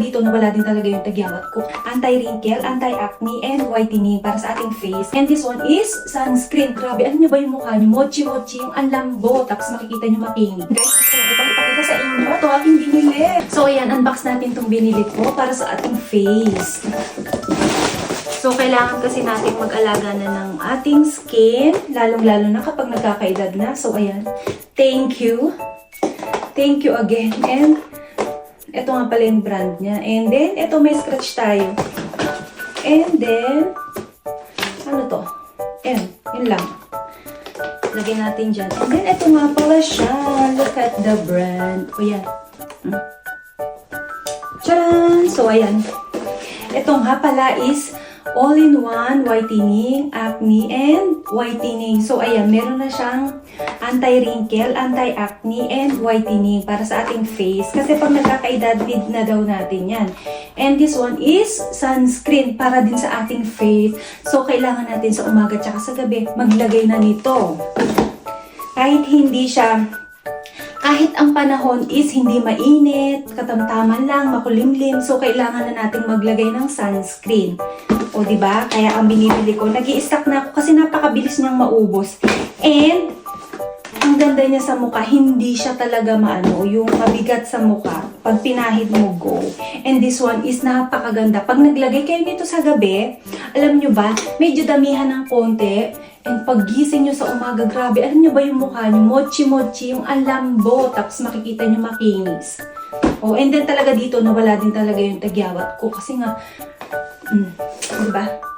dito na wala din talaga yung tagyawat ko. Anti-wrinkle, anti-acne, and whitening para sa ating face. And this one is sunscreen. Grabe, ano nyo ba yung mukha nyo? Mochi-mochi, yung ang lambo. Tapos makikita nyo makinig. Guys, gusto ko ipakita sa inyo. Ito aking binili. So, ayan, unbox natin itong binili ko para sa ating face. So, kailangan kasi natin mag-alaga na ng ating skin, lalong-lalo na kapag nagkakaedad na. So, ayan. Thank you. Thank you again. And, ito nga pala yung brand niya. And then, ito may scratch tayo. And then, ano to? Ayan, yun lang. Lagyan natin dyan. And then, ito nga pala siya. Look at the brand. O, yan. Hmm. Tcharan! So, ayan. Ito nga pala is all-in-one whitening, acne, and whitening. So, ayan, meron na siyang anti-wrinkle, anti-acne, and whitening para sa ating face. Kasi pag nagkakaedad, need na daw natin yan. And this one is sunscreen para din sa ating face. So, kailangan natin sa umaga tsaka sa gabi maglagay na nito. Kahit hindi siya kahit ang panahon is hindi mainit, katamtaman lang, makulimlim, so kailangan na nating maglagay ng sunscreen. O, di ba? Kaya ang binibili ko, nag stock na ako kasi napakabilis niyang maubos. And, ganda niya sa mukha, hindi siya talaga maano, yung mabigat sa mukha. Pag pinahid mo, go. And this one is napakaganda. Pag naglagay kayo nito sa gabi, alam nyo ba, medyo damihan ng konti. And paggising nyo sa umaga, grabe, alam nyo ba yung mukha nyo? Mochi-mochi, yung alambo, tapos makikita nyo makinis. Oh, and then talaga dito, nawala din talaga yung tagyawat ko. Kasi nga, mm, di ba?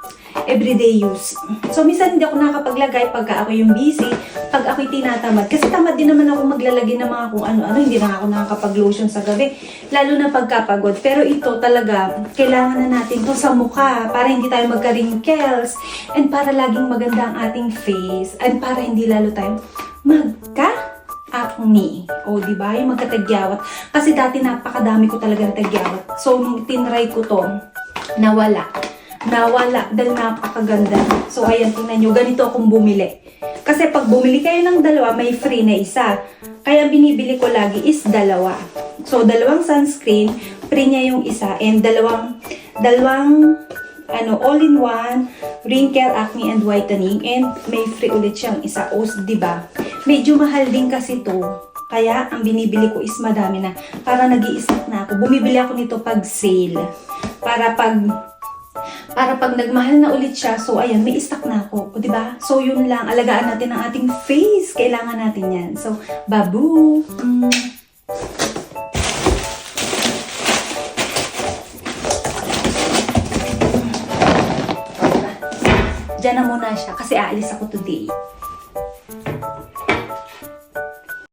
Everyday use. So, minsan hindi ako nakapaglagay pagka ako yung busy, pag ako'y tinatamad. Kasi tamad din naman ako maglalagay ng mga kung ano-ano. Hindi na ako nakakapag-lotion sa gabi. Lalo na pagkapagod. Pero ito talaga, kailangan na natin to sa mukha para hindi tayo magka-wrinkles and para laging maganda ang ating face and para hindi lalo tayo magka acne. O, di ba? Yung magkatagyawat. Kasi dati napakadami ko talaga ng tagyawat. So, nung tinry ko to, nawala. Nawala dahil napakaganda. So, ayan, tingnan nyo. Ganito akong bumili. Kasi pag bumili kayo ng dalawa, may free na isa. Kaya binibili ko lagi is dalawa. So, dalawang sunscreen, free niya yung isa. And dalawang, dalawang, ano, all-in-one, wrinkle, acne, and whitening. And may free ulit siyang isa. O, ba? Medyo mahal din kasi to. Kaya, ang binibili ko is madami na. Para nag stock na ako. Bumibili ako nito pag sale. Para pag para pag nagmahal na ulit siya, so ayan, may stock na ako. O, di ba? So, yun lang. Alagaan natin ang ating face. Kailangan natin yan. So, babu! Mm. Diyan na muna siya kasi aalis ako today.